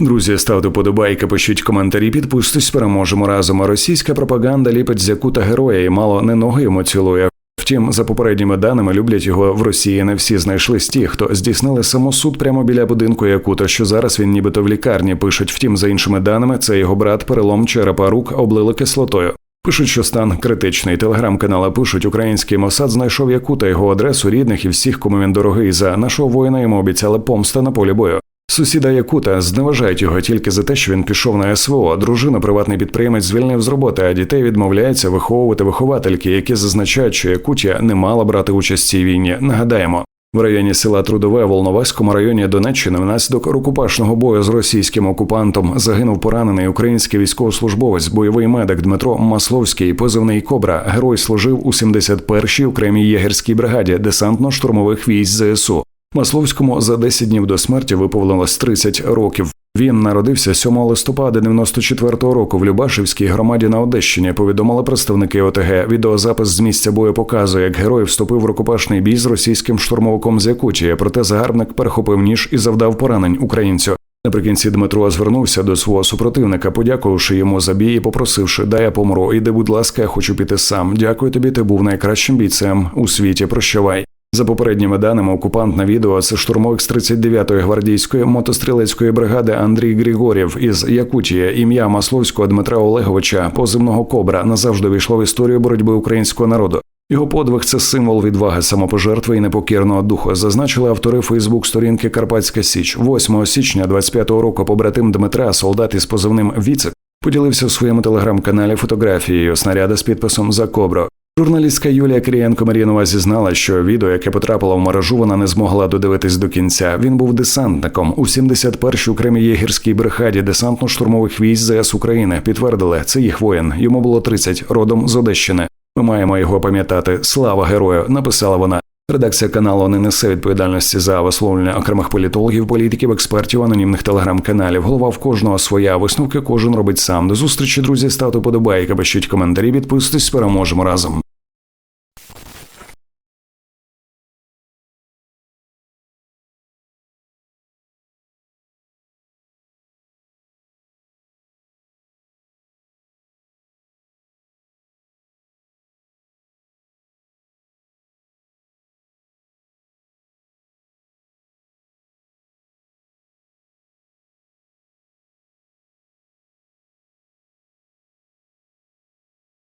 Друзі, ставте подобайки, пишіть коментарі, підписуйтесь, переможемо разом. Російська пропаганда ліпить з Якута героя і мало не ноги йому цілує. Втім, за попередніми даними люблять його в Росії. Не всі знайшлись ті, хто здійснили самосуд прямо біля будинку Якута, що зараз він нібито в лікарні. Пишуть, втім, за іншими даними, це його брат перелом черепа рук облили кислотою. Пишуть, що стан критичний. Телеграм-канали пишуть, український Мосад знайшов Якута, його адресу рідних і всіх, кому він дорогий. За нашого воїна йому обіцяли помста на полі бою. Сусіда Якута зневажають його тільки за те, що він пішов на СВО. Дружину приватний підприємець звільнив з роботи, а дітей відмовляється виховувати виховательки, які зазначають, що Якутія не мала брати участь в цій війні. Нагадаємо. В районі села Трудове Волноваському районі Донеччини внаслідок рукопашного бою з російським окупантом загинув поранений український військовослужбовець, бойовий медик Дмитро Масловський, позивний Кобра. Герой служив у 71-й окремій єгерській бригаді десантно-штурмових військ ЗСУ. Масловському за 10 днів до смерті виповнилось 30 років. Він народився 7 листопада 94-го року в Любашівській громаді на Одещині. Повідомили представники ОТГ. Відеозапис з місця бою показує, як герой вступив в рукопашний бій з російським штурмовиком з Якутії. Проте загарбник перехопив ніж і завдав поранень українцю. Наприкінці Дмитро звернувся до свого супротивника, подякувавши йому за бій і попросивши, дай я помру, іди, будь ласка, я хочу піти сам. Дякую тобі, ти був найкращим бійцем у світі. Прощавай. За попередніми даними, окупант на відео це штурмовик з 39-ї гвардійської мотострілецької бригади Андрій Григорєв із Якутії. Ім'я Масловського Дмитра Олеговича, позивного Кобра, назавжди війшло в історію боротьби українського народу. Його подвиг це символ відваги, самопожертви і непокірного духу. Зазначили автори Фейсбук-сторінки Карпатська Січ. 8 січня 25-го року побратим Дмитра, солдат із позивним Віцик, поділився у своєму телеграм-каналі фотографією снаряда з підписом за Кобро. Журналістка Юлія Кирієнко Мар'янова зізнала, що відео, яке потрапило в мережу, вона не змогла додивитись до кінця. Він був десантником у 71-й окремій єгерській бригаді десантно-штурмових військ ЗС України. Підтвердили, це їх воїн. Йому було 30, родом з Одещини. Ми маємо його пам'ятати. Слава герою! Написала вона. Редакція каналу не несе відповідальності за висловлення окремих політологів, політиків, експертів, анонімних телеграм-каналів. Голова в кожного своя висновки кожен робить сам. До зустрічі, друзі, ставте подобайки, пишіть коментарі, підписуйтесь, переможемо разом.